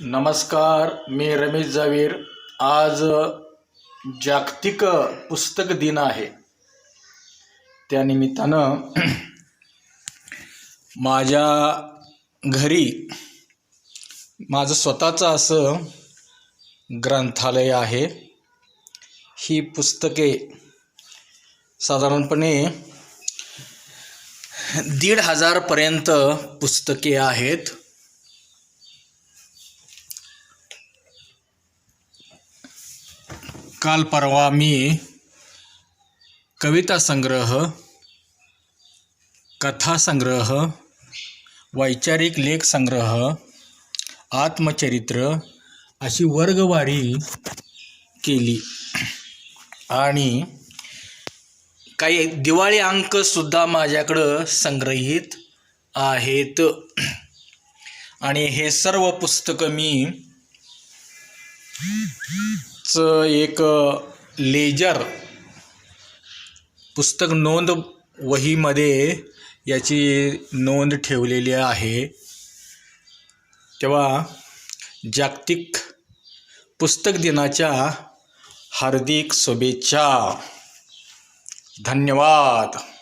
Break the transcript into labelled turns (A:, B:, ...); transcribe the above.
A: नमस्कार मी रमेश जावीर. आज जागतिक पुस्तक दिन आहे. त्यानिमित्तानं माझ्या घरी माझं स्वतःचं असं ग्रंथालय आहे. ही पुस्तके साधारणपणे दीड हजारपर्यंत पुस्तके आहेत. काल परवा मी कविता संग्रह कथा संग्रह वैचारिक लेख संग्रह आत्मचरित्र अशी वर्गवारी केली. आणि काही दिवाळी अंकसुद्धा माझ्याकडं संग्रहित आहेत. आणि हे सर्व पुस्तकं मी च एक लेजर पुस्तक नोंद वहीमध्ये याची नोंद ठेवलेली आहे. तेव्हा जागतिक पुस्तक दिनाच्या हार्दिक शुभेच्छा. धन्यवाद.